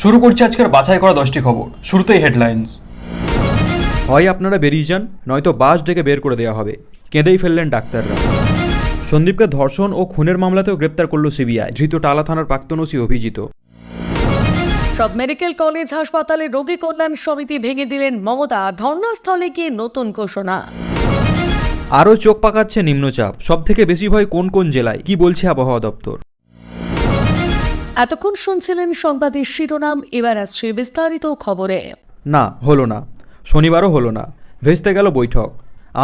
শুরু করছি আজকের বাছাই করা দশটি খবর। শুরুতেই হেডলাইন্স হয় আপনারা বেরিয়ে যান নয়তো বাস ডেকে বের করে দেওয়া হবে। কেঁদেই ফেললেন ডাক্তাররা। সন্দীপকে ধর্ষণ ও খুনের মামলাতেও গ্রেপ্তার করল সিবিআই ধৃত টালা থানার প্রাক্তন ওসি অভিজিত সব মেডিকেল কলেজ হাসপাতালে রোগী কল্যাণ সমিতি ভেঙে দিলেন মমতা ধর্নাস্থলে গিয়ে নতুন ঘোষণা। আরও চোখ পাকাচ্ছে নিম্নচাপ। সব থেকে বেশি ভয় কোন কোন জেলায়? কি বলছে আবহাওয়া দপ্তর? এতক্ষণ শুনছিলেন সংবাদের শিরোনাম, এবার আসছে বিস্তারিত খবরে। না, হলো না। শনিবারও হলো না। ভেস্তে গেল বৈঠক।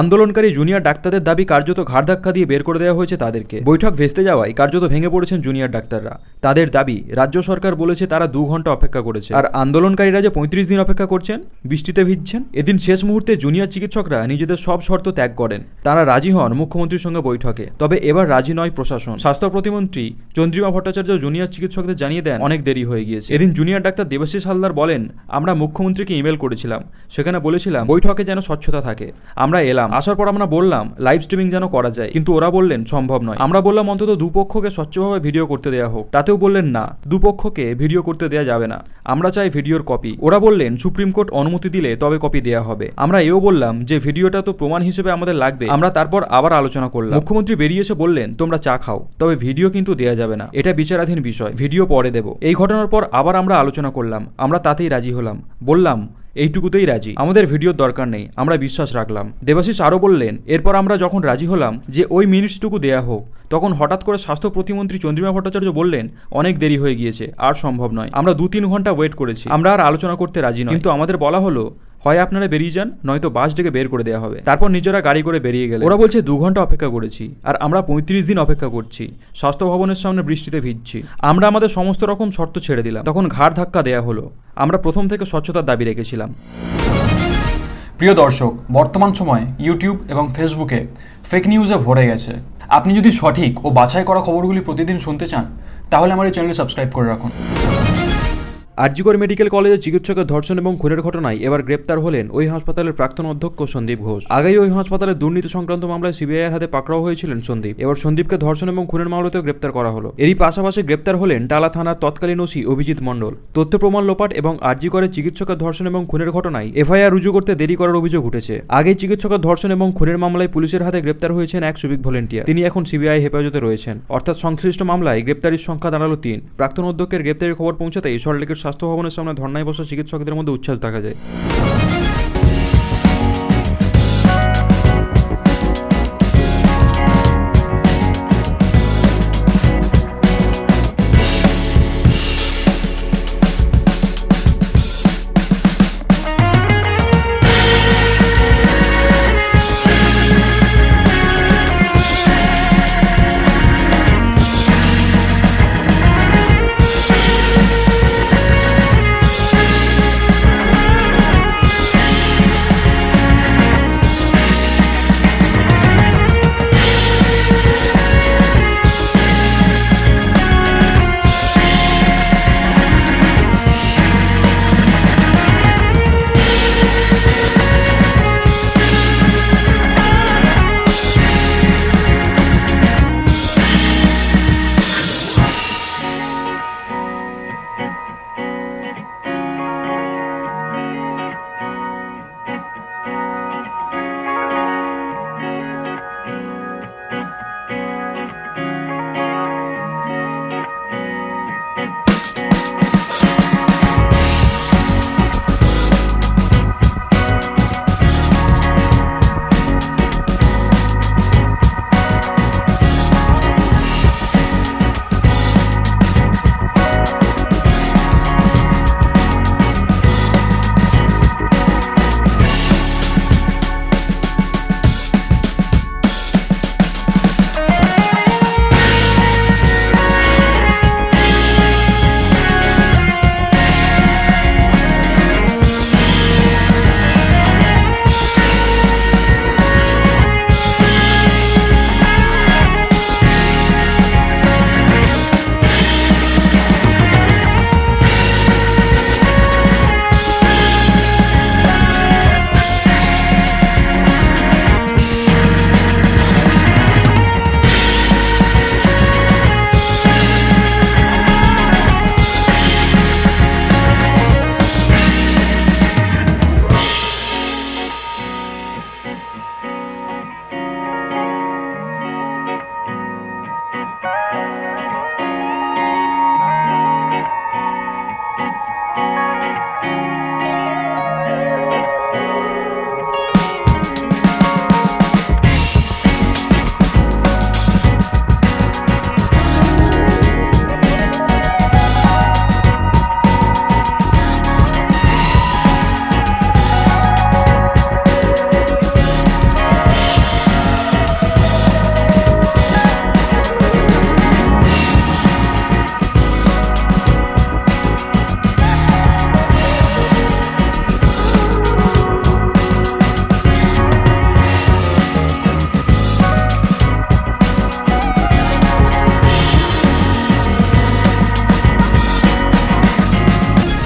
আন্দোলনকারী জুনিয়র ডাক্তারদের দাবি কার্যত ঘাড় ধাক্কা দিয়ে বের করে দেওয়া হয়েছে তাদেরকে। বৈঠক ভেস্তে যাওয়ায় কার্যত ভেঙে পড়েছেন জুনিয়র ডাক্তাররা। তাদের দাবি, রাজ্য সরকার বলেছে তারা দু ঘণ্টা অপেক্ষা করেছে। আর আন্দোলনকারীরা যে পঁয়ত্রিশ দিন অপেক্ষা করছেন, বৃষ্টিতে ভিজছেন, এদিন শেষ মুহূর্তে জুনিয়র চিকিৎসকরা নিজেদের সব শর্ত ত্যাগ করেন। তারা রাজি হন মুখ্যমন্ত্রীর সঙ্গে বৈঠকে। তবে এবার রাজি নয় প্রশাসন। স্বাস্থ্য প্রতিমন্ত্রী চন্দ্রিমা ভট্টাচার্য জুনিয়র চিকিৎসকদের জানিয়ে দেন, অনেক দেরি হয়ে গিয়েছে। এদিন জুনিয়র ডাক্তার দেবাশিস হালদার বলেন, আমরা মুখ্যমন্ত্রীকে ইমেল করেছিলাম। সেখানে বলেছিলাম, বৈঠকে যেন স্বচ্ছতা থাকে। আমরা এলাম। আসার পর আমরা বললাম লাইভ স্ট্রিমিং যেন করা যায়। কিন্তু ওরা বললেন, সম্ভব নয়। আমরা বললাম, অন্তত দুপক্ষকে স্বচ্ছভাবে ভিডিও করতে দেওয়া হোক। তাতেও বললেন, না, দুপক্ষকে ভিডিও করতে দেওয়া যাবে না। আমরা চাই ভিডিওর কপি। ওরা বললেন, সুপ্রিম কোর্ট অনুমতি দিলে তবে কপি দেওয়া হবে। আমরা এও বললাম, যে ভিডিওটা তো প্রমাণ হিসেবে আমাদের লাগবে। আমরা তারপর আবার আলোচনা করলাম। মুখ্যমন্ত্রী বেরিয়ে এসে বললেন, তোমরা চা খাও, তবে ভিডিও কিন্তু দেওয়া যাবে না। এটা বিচারাধীন বিষয়। ভিডিও পরে দেব। এই ঘটনার পর আবার আমরা আলোচনা করলাম। আমরা তাতেই রাজি হলাম। বললাম এইটুকুতেই রাজি। আমাদের ভিডিওর দরকার নেই, আমরা বিশ্বাস রাখলাম। দেবাশিস আরও বললেন, এরপর আমরা যখন রাজি হলাম যে ওই মিনিটসটুকু দেয়া হোক, তখন হঠাৎ করে স্বাস্থ্য প্রতিমন্ত্রী চন্দ্রিমা ভট্টাচার্য বললেন, অনেক দেরি হয়ে গিয়েছে, আর সম্ভব নয়। আমরা দু তিন ঘণ্টা ওয়েট করেছি, আমরা আর আলোচনা করতে রাজি নয়। কিন্তু আমাদের বলা হলো হয় আপনারা বেরিয়ে যান, নয়তো বাস ডেকে বের করে দেওয়া হবে। তারপর নিজেরা গাড়ি করে বেরিয়ে গেলে ওরা বলছে, দু ঘণ্টা অপেক্ষা করেছি, আর আমরা পঁয়ত্রিশ দিন অপেক্ষা করছি। স্বাস্থ্য ভবনের সামনে বৃষ্টিতে ভিজছি। আমরা আমাদের সমস্ত রকম শর্ত ছেড়ে দিলাম। তখন ঘাড় ধাক্কা দেয়া হলো। আমরা প্রথম থেকে স্বচ্ছতার দাবি রেখেছিলাম। প্রিয় দর্শক, বর্তমান সময়ে ইউটিউব এবং ফেসবুকে ফেক নিউজে ভরে গেছে। আপনি যদি সঠিক ও বাছাই করা খবরগুলি প্রতিদিন শুনতে চান, তাহলে আমার এই চ্যানেলটি সাবস্ক্রাইব করে রাখুন। আরজিকর মেডিকেল কলেজে চিকিৎসকের ধর্ষণ এবং খুনের ঘটনায় এবার গ্রেপ্তার হলেন ওই হাসপাতালের প্রাক্তন অধ্যক্ষ সন্দীপ ঘোষ। আগেই ওই হাসপাতালের দুর্নীতি সংক্রান্ত মামলায় সিবিআইয়ের হাতে পাকড়াও হয়েছিলেন সন্দীপ। এবার সন্দীপকে ধর্ষণ এবং খুনের মামলাতেও গ্রেপ্তার করা হলো। এরই পাশাপাশি গ্রেপ্তার হলেন টালা থানার তৎকালীন ওসি অভিজিৎ মণ্ডল। তথ্য প্রমাণ লোপাট এবং আরজিকরে চিকিৎসকের ধর্ষণ এবং খুনের ঘটনায় এফআইআর রুজু করতে দেরি করার অভিযোগ উঠেছে। আগে চিকিৎসকের ধর্ষণ এবং খুনের মামলায় পুলিশের হাতে গ্রেপ্তার হয়েছেন এক সিভিক ভলেন্টিয়ার। তিনি এখন সিবিআই হেফাজতে রয়েছেন। অর্থাৎ সংশ্লিষ্ট মামলায় গ্রেপ্তারির সংখ্যা দাঁড়াল তিন। প্রাক্তন অধ্যক্ষের গ্রেপ্তারির খবর পৌঁছাতেই সল্টলেকের স্বাস্থ্য ভবনের সামনে ধর্নায় বসা চিকিৎসকদের মধ্যে উচ্ছ্বাস দেখা যায়।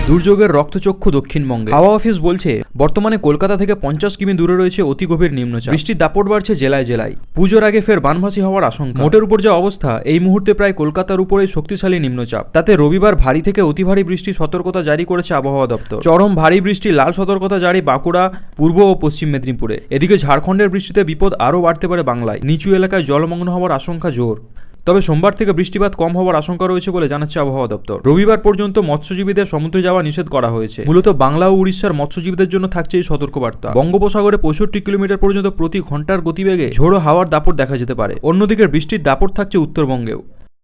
দুর্যোগের রক্তচক্ষু দক্ষিণবঙ্গে। হাওয়া অফিস বলছে বর্তমানে কলকাতা থেকে পঞ্চাশ কিমি দূরে রয়েছে অতি গভীর নিম্নচাপ। বৃষ্টির দাপট বাড়ছে জেলায় জেলায়। পুজোর আগে ফের বানভাসি হওয়ার আশঙ্কা। মোটের উপর যা অবস্থা এই মুহূর্তে প্রায় কলকাতার উপরে শক্তিশালী নিম্নচাপ। তাতে রবিবার ভারী থেকে অতি ভারী বৃষ্টি সতর্কতা জারি করেছে আবহাওয়া দপ্তর। চরম ভারী বৃষ্টি লাল সতর্কতা জারি বাঁকুড়া পূর্ব ও পশ্চিম মেদিনীপুরে। এদিকে ঝাড়খণ্ডের বৃষ্টিতে বিপদ আরও বাড়তে পারে বাংলায়। নিচু এলাকায় জলমগ্ন হওয়ার আশঙ্কা জোর। তবে সোমবার থেকে বৃষ্টিপাত কম হওয়ার আশঙ্কা রয়েছে বলে জানাচ্ছে আবহাওয়া দপ্তর। রবিবার পর্যন্ত মৎস্যজীবীদের সমুদ্রে যাওয়া নিষেধ করা হয়েছে। মূলত বাংলা ও উড়িষ্যার মৎস্যজীবীদের জন্য থাকছে এই সতর্কবার্তা। বঙ্গোপসাগরে পঁয়ষট্টি কিলোমিটার পর্যন্ত প্রতি ঘণ্টার গতিবেগে ঝোড়ো হাওয়ার দাপট দেখা যেতে পারে। অন্যদিকে বৃষ্টির দাপট থাকছে উত্তরবঙ্গেও।